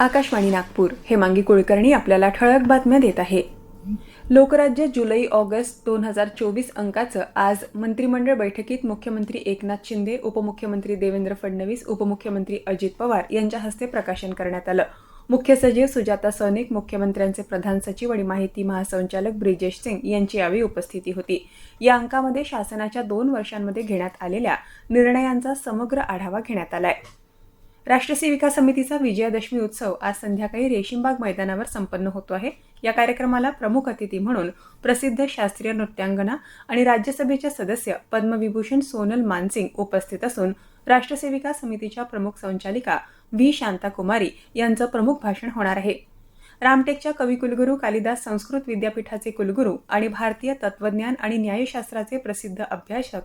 आकाशवाणी नागपूर हेमांगी कुलकर्णी आपल्याला ठळक बातम्या देत आहे. लोकराज्य जुलै ऑगस्ट दोन हजार चोवीस अंकाचं आज मंत्रिमंडळ बैठकीत मुख्यमंत्री एकनाथ शिंदे उपमुख्यमंत्री देवेंद्र फडणवीस उपमुख्यमंत्री अजित पवार यांच्या हस्ते प्रकाशन करण्यात आलं. मुख्य सचिव सुजाता सैनिक मुख्यमंत्र्यांचे प्रधान सचिव आणि माहिती महासंचालक ब्रिजेश सिंग यांची यावेळी उपस्थिती होती. या अंकामध्ये शासनाच्या दोन वर्षांमध्ये घेण्यात आलेल्या निर्णयांचा समग्र आढावा घेण्यात आलाय. राष्ट्रसेविका समितीचा विजयादशमी उत्सव आज संध्याकाळी रेशीमबाग मैदानावर संपन्न होतो आहे. या कार्यक्रमाला प्रमुख अतिथी म्हणून प्रसिद्ध शास्त्रीय नृत्यांगना आणि राज्यसभेच्या सदस्य पद्मविभूषण सोनल मानसिंग उपस्थित असून राष्ट्रसेविका समितीच्या प्रमुख संचालिका व्ही. शांताकुमारी यांचं प्रमुख भाषण होणार आहे. रामटेकच्या कविकुलगुरू कालिदास संस्कृत विद्यापीठाचे कुलगुरू आणि भारतीय तत्वज्ञान आणि न्यायशास्त्राचे प्रसिद्ध अभ्यासक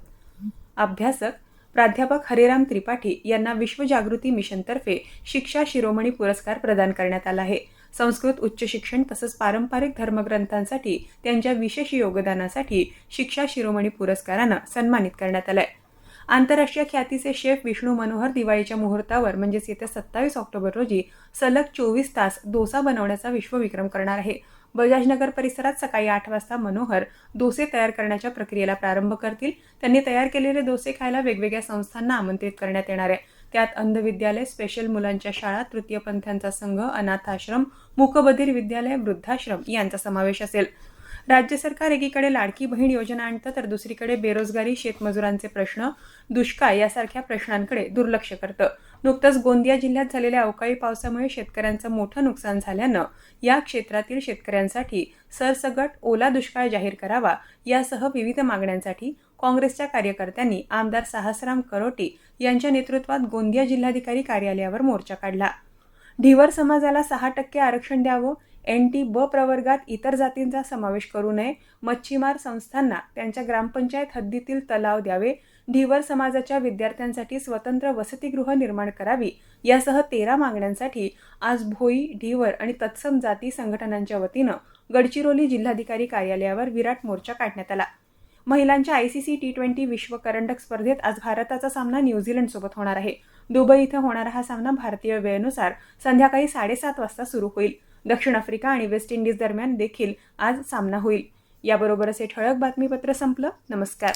अभ्यासक प्राध्यापक हरेराम त्रिपाठी यांना विश्वजागृती मिशनतर्फे शिक्षा शिरोमणी पुरस्कार प्रदान करण्यात आला आहे. संस्कृत उच्च शिक्षण तसंच पारंपरिक धर्मग्रंथांसाठी त्यांच्या विशेष योगदानासाठी शिक्षा शिरोमणी पुरस्कारानं सन्मानित करण्यात आलंय. आंतरराष्ट्रीय ख्यातीचे शेफ विष्णू मनोहर दिवाळीच्या मुहूर्तावर म्हणजेच येत्या सत्तावीस ऑक्टोबर रोजी सलग चोवीस तास डोसा बनवण्याचा विश्वविक्रम करणार आहे. बजाजनगर परिसरात सकाळी आठ वाजता मनोहर डोसे तयार करण्याच्या प्रक्रियेला प्रारंभ करतील. त्यांनी तयार केलेले डोसे खायला वेगवेगळ्या संस्थांना आमंत्रित करण्यात येणार आहे. त्यात अंध विद्यालय स्पेशल मुलांच्या शाळा तृतीयपंथ्यांचा संघ अनाथाश्रम मुकबधीर विद्यालय वृद्धाश्रम यांचा समावेश असेल. राज्य सरकार एकीकडे लाडकी बहीण योजना आणतं तर दुसरीकडे बेरोजगारी शेतमजुरांचे प्रश्न दुष्काळ यासारख्या प्रश्नांकडे दुर्लक्ष करतं. नुकतंच गोंदिया जिल्ह्यात झालेल्या अवकाळी पावसामुळे शेतकऱ्यांचं मोठं नुकसान झाल्यानं या क्षेत्रातील शेतकऱ्यांसाठी सरसगट ओला दुष्काळ जाहीर करावा यासह विविध मागण्यांसाठी काँग्रेसच्या कार्यकर्त्यांनी आमदार साहसराम करोटी यांच्या नेतृत्वात गोंदिया जिल्हाधिकारी कार्यालयावर मोर्चा काढला. ढिवर समाजाला सहा टक्के आरक्षण द्यावं एन टी ब प्रवर्गात इतर जातींचा समावेश करू नये. मच्छीमार संस्थांना त्यांच्या ग्रामपंचायत हद्दीतील तलाव द्यावे. धीवर समाजाच्या विद्यार्थ्यांसाठी स्वतंत्र वसतिगृह निर्माण करावी. यासह तेरा मागण्यांसाठी आज भोई ढीवर आणि तत्सम जाती संघटनांच्या वतीनं गडचिरोली जिल्हाधिकारी कार्यालयावर विराट मोर्चा काढण्यात आला. महिलांच्या आयसीसी टी ट्वेंटी विश्व करंडक स्पर्धेत आज भारताचा सामना न्यूझीलंडसोबत होणार आहे. दुबई इथं होणारा हा सामना भारतीय वेळेनुसार संध्याकाळी साडेसात वाजता सुरू होईल. दक्षिण आफ्रिका आणि वेस्ट इंडिज दरम्यान देखील आज सामना होईल. याबरोबरच हे ठळक बातमीपत्र संपलं. नमस्कार.